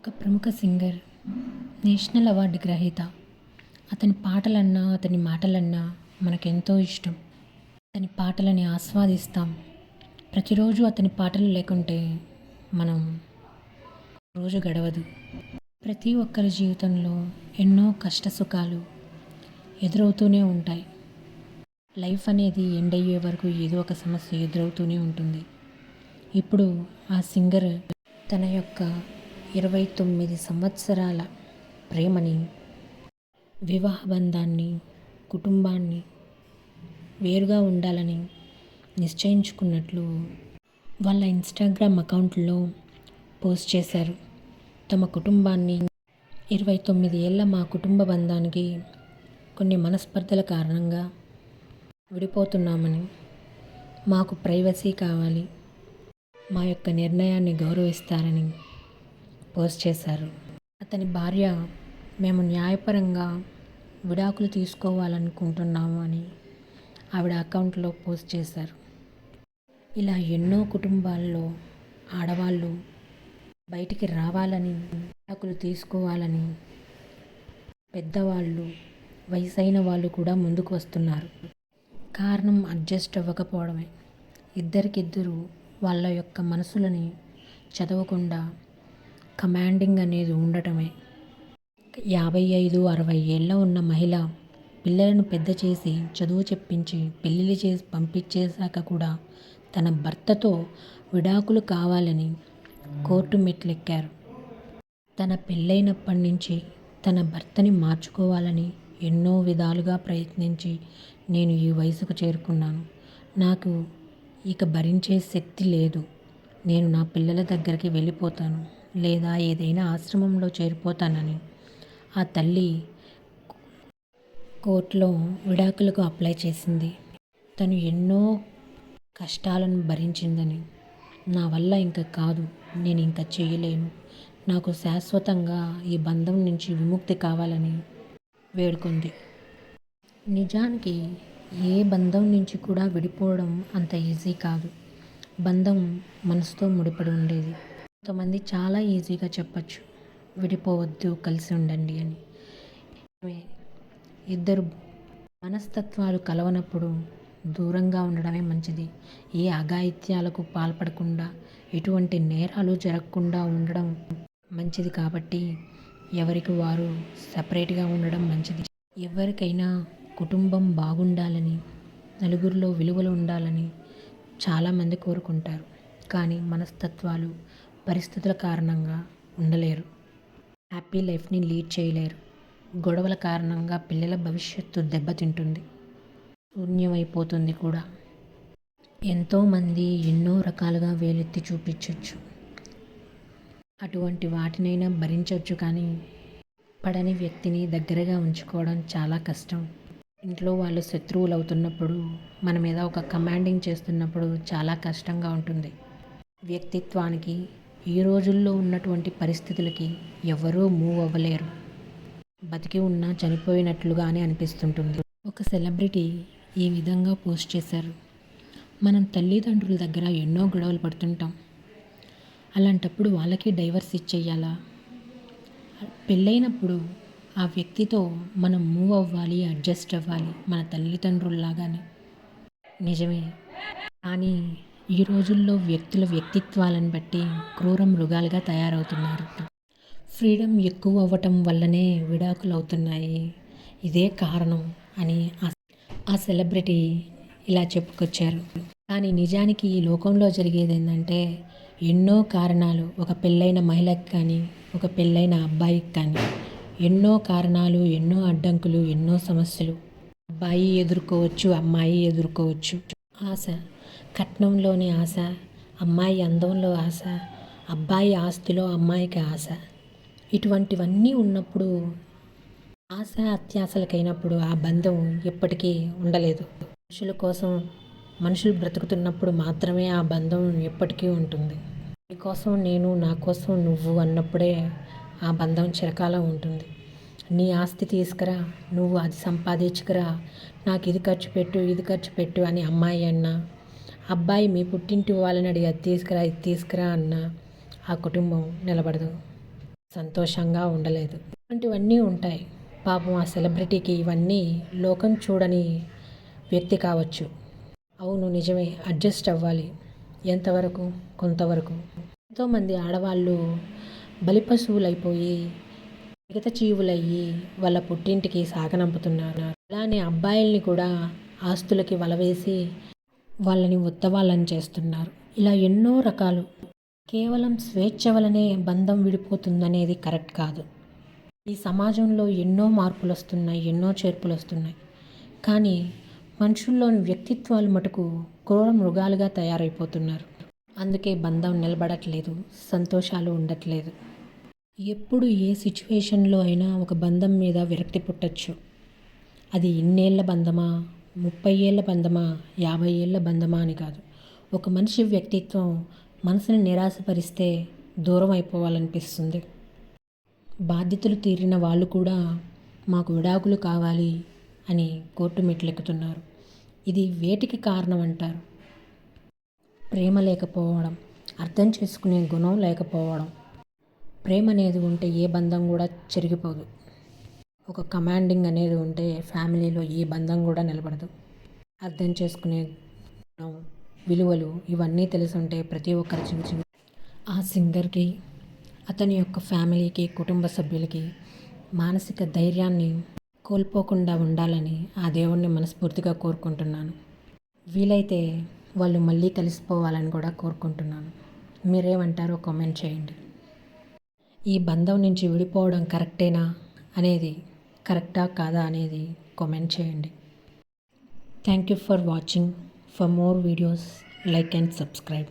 ఒక ప్రముఖ singer national award గ్రహీత. అతని పాటలన్నా అతని మాటలన్నా మనకెంతో ఇష్టం. అతని పాటలని ఆస్వాదిస్తాం. ప్రతిరోజు అతని పాటలు లేకుంటే మనం రోజు గడవదు. ప్రతి ఒక్కరి జీవితంలో ఎన్నో కష్ట సుఖాలు ఎదురవుతూనే ఉంటాయి. లైఫ్ అనేది ఎండ్ అయ్యే వరకు ఏదో ఒక సమస్య ఎదురవుతూనే ఉంటుంది. ఇప్పుడు ఆ సింగర్ తన యొక్క ఇరవై తొమ్మిది సంవత్సరాల ప్రేమని వివాహ బంధాన్ని కుటుంబాన్ని వేరుగా ఉండాలని నిశ్చయించుకున్నట్లు వాళ్ళ ఇన్స్టాగ్రామ్ అకౌంట్లో పోస్ట్ చేశారు. తమ కుటుంబాన్ని ఇరవై తొమ్మిది ఏళ్ళ మా కుటుంబ బంధానికి కొన్ని మనస్పర్ధల కారణంగా విడిపోతున్నామని మాకు ప్రైవసీ కావాలి. మా యొక్క నిర్ణయాన్ని గౌరవిస్తారని పోస్ట్ చేశారు. అతని భార్య మేము న్యాయపరంగా విడాకులు తీసుకోవాలనుకుంటున్నాము అని ఆవిడ అకౌంట్లో పోస్ట్ చేశారు. ఇలా ఎన్నో కుటుంబాల్లో ఆడవాళ్ళు బయటికి రావాలని విడాకులు తీసుకోవాలని పెద్దవాళ్ళు వయసైన వాళ్ళు కూడా ముందుకు వస్తున్నారు. కారణం అడ్జస్ట్ అవ్వకపోవడమే. ఇద్దరికిద్దరు వాళ్ళ యొక్క మనసులని చదవకుండా కమాండింగ్ అనేది ఉండటమే. యాభై ఐదు అరవై ఏళ్ళ ఉన్న మహిళ పిల్లలను పెద్ద చేసి చదువు చెప్పించి పెళ్ళిళ్ళు చేసి పంపించేశాక కూడా తన భర్తతో విడాకులు కావాలని కోర్టు మెట్లెక్కారు. తన పెళ్ళైనప్పటి నుంచి తన భర్తని మార్చుకోవాలని ఎన్నో విధాలుగా ప్రయత్నించి నేను ఈ వయసుకు చేరుకున్నాను. నాకు ఇక భరించే శక్తి లేదు. నేను నా పిల్లల దగ్గరికి వెళ్ళిపోతాను. లేదా ఏదైనా ఆశ్రమంలో చేరిపోతానని. ఆ తల్లి కోర్టులో విడాకులకు అప్లై చేసింది. తను ఎన్నో కష్టాలను భరించిందని. నా వల్ల ఇంకా కాదు నేను ఇంకా చేయలేను. నాకు శాశ్వతంగా ఈ బంధం నుంచి విముక్తి కావాలని వేడుకుంది. నిజానికి ఏ బంధం నుంచి కూడా విడిపోవడం అంత ఈజీ కాదు. బంధం మనసుతో ముడిపడి ఉండేది. కొంతమంది చాలా ఈజీగా చెప్పచ్చు. విడిపోవద్దు కలిసి ఉండండి అని. ఇద్దరు మనస్తత్వాలు కలవనప్పుడు దూరంగా ఉండడమే మంచిది. ఏ అఘాయిత్యాలకు పాల్పడకుండా ఎటువంటి నేరాలు జరగకుండా ఉండడం మంచిది కాబట్టి ఎవరికి వారు సపరేట్గా ఉండడం మంచిది. ఎవరికైనా కుటుంబం బాగుండాలని నలుగురిలో విలువలు ఉండాలని చాలామంది కోరుకుంటారు. కానీ మనస్తత్వాలు పరిస్థితుల కారణంగా ఉండలేరు. హ్యాపీ లైఫ్ని లీడ్ చేయలేరు. గొడవల కారణంగా పిల్లల భవిష్యత్తు దెబ్బతింటుంది. శూన్యమైపోతుంది కూడా. ఎంతోమంది ఎన్నో రకాలుగా వేలెత్తి చూపించవచ్చు అటువంటి వాటినైనా భరించవచ్చు కానీ పడని వ్యక్తిని దగ్గరగా ఉంచుకోవడం చాలా కష్టం. ఇంట్లో వాళ్ళు శత్రువులు అవుతున్నప్పుడు మన మీద ఒక కమాండింగ్ చేస్తున్నప్పుడు చాలా కష్టంగా ఉంటుంది. వ్యక్తిత్వానికి ఈ రోజుల్లో ఉన్నటువంటి పరిస్థితులకి ఎవరూ మూవ్ అవ్వలేరు. బతికి ఉన్నా చనిపోయినట్లుగానే అనిపిస్తుంటుంది. ఒక సెలబ్రిటీ ఈ విధంగా పోస్ట్ చేశారు. మనం తల్లిదండ్రుల దగ్గర ఎన్నో గొడవలు పడుతుంటాం. అలాంటప్పుడు వాళ్ళకి డైవర్స్ ఇచ్చేయాలా? పెళ్ళైనప్పుడు ఆ వ్యక్తితో మనం మూవ్ అవ్వాలి అడ్జస్ట్ అవ్వాలి మన తల్లిదండ్రుల్లాగానే. నిజమే. కానీ ఈ రోజుల్లో వ్యక్తుల వ్యక్తిత్వాలను బట్టి క్రూర మృగాలుగా తయారవుతున్నారు. ఫ్రీడమ్ ఎక్కువ అవ్వటం వల్లనే విడాకులు అవుతున్నాయి ఇదే కారణం అని ఆ సెలబ్రిటీ ఇలా చెప్పుకొచ్చారు. కానీ నిజానికి ఈ లోకంలో జరిగేది ఏంటంటే ఎన్నో కారణాలు ఒక పెళ్ళైన మహిళకి కానీ ఒక పెళ్ళైన అబ్బాయికి కానీ ఎన్నో కారణాలు ఎన్నో అడ్డంకులు ఎన్నో సమస్యలు. అబ్బాయి ఎదుర్కోవచ్చు అమ్మాయి ఎదుర్కోవచ్చు. ఆశ కట్నంలోని ఆశ అమ్మాయి అందంలో ఆశ అబ్బాయి ఆస్తిలో అమ్మాయికి ఆశ. ఇటువంటివన్నీ ఉన్నప్పుడు ఆశ అత్యాశలకైనప్పుడు ఆ బంధం ఎప్పటికీ ఉండలేదు. మనుషుల కోసం మనుషులు బ్రతుకుతున్నప్పుడు మాత్రమే ఆ బంధం ఎప్పటికీ ఉంటుంది. నీకోసం నేను నా కోసం నువ్వు అన్నప్పుడే ఆ బంధం చిరకాలం ఉంటుంది. నీ ఆస్తి తీసుకురా నువ్వు అది సంపాదించుకురా నాకు ఇది ఖర్చు పెట్టు ఇది ఖర్చు పెట్టు అని అమ్మాయి అన్నా అబ్బాయి మీ పుట్టింటి వాళ్ళని అడిగి అది తీసుకురా ఇది తీసుకురా అన్న ఆ కుటుంబం నిలబడదు. సంతోషంగా ఉండలేదు. ఇలాంటివన్నీ ఉంటాయి. పాపం ఆ సెలబ్రిటీకి ఇవన్నీ లోకం చూడని వ్యక్తి కావచ్చు. అవును నిజమే. అడ్జస్ట్ అవ్వాలి. ఎంతవరకు? కొంతవరకు. ఎంతోమంది ఆడవాళ్ళు బలిపశువులైపోయి మిగత జీవులయ్యి వాళ్ళ పుట్టింటికి సాగనంపుతున్నారు. అలానే అబ్బాయిల్ని కూడా ఆస్తులకి వలవేసి వాళ్ళని ఉత్తవాళ్ళని చేస్తున్నారు. ఇలా ఎన్నో రకాలు. కేవలం స్వేచ్ఛ వలనే బంధం విడిపోతుందనేది కరెక్ట్ కాదు. ఈ సమాజంలో ఎన్నో మార్పులు వస్తున్నాయి ఎన్నో చేర్పులు వస్తున్నాయి కానీ మనుషుల్లోని వ్యక్తిత్వాలు మటుకు క్రూర మృగాలుగా తయారైపోతున్నారు. అందుకే బంధం నిలబడట్లేదు సంతోషాలు ఉండట్లేదు. ఎప్పుడు ఏ సిచ్యువేషన్లో అయినా ఒక బంధం మీద విరక్తి పుట్టచ్చు. అది ఇన్నేళ్ళ బంధమా? ముప్పై ఏళ్ళ బంధమా? యాభై ఏళ్ళ బంధమా అని కాదు. ఒక మనిషి వ్యక్తిత్వం మనసుని నిరాశపరిస్తే దూరం అయిపోవాలనిపిస్తుంది. బాధ్యతలు తీరిన వాళ్ళు కూడా మాకు విడాకులు కావాలి అని కోర్టు మెట్లెక్కుతున్నారు. ఇది వేటికి కారణం అంటారు ప్రేమ లేకపోవడం అర్థం చేసుకునే గుణం లేకపోవడం. ప్రేమ అనేది ఉంటే ఏ బంధం కూడా చెరిగిపోదు. ఒక కమాండింగ్ అనేది ఉంటే ఫ్యామిలీలో ఏ బంధం కూడా నిలబడదు. అర్థం చేసుకునే విలువలు ఇవన్నీ తెలిసి ఉంటే ప్రతి ఒక్కరి జీవితం ఆ సింగర్కి అతని యొక్క ఫ్యామిలీకి కుటుంబ సభ్యులకి మానసిక ధైర్యాన్ని కోల్పోకుండా ఉండాలని ఆ దేవుణ్ణి మనస్ఫూర్తిగా కోరుకుంటున్నాను. వీలైతే వాళ్ళు మళ్ళీ కలిసిపోవాలని కూడా కోరుకుంటున్నాను. మీరేమంటారో కామెంట్ చేయండి. ఈ బంధం నుంచి విడిపోవడం కరెక్టేనా అనేది కరెక్టా కాదా అనేది కామెంట్ చేయండి. Thank you for watching for more videos like and subscribe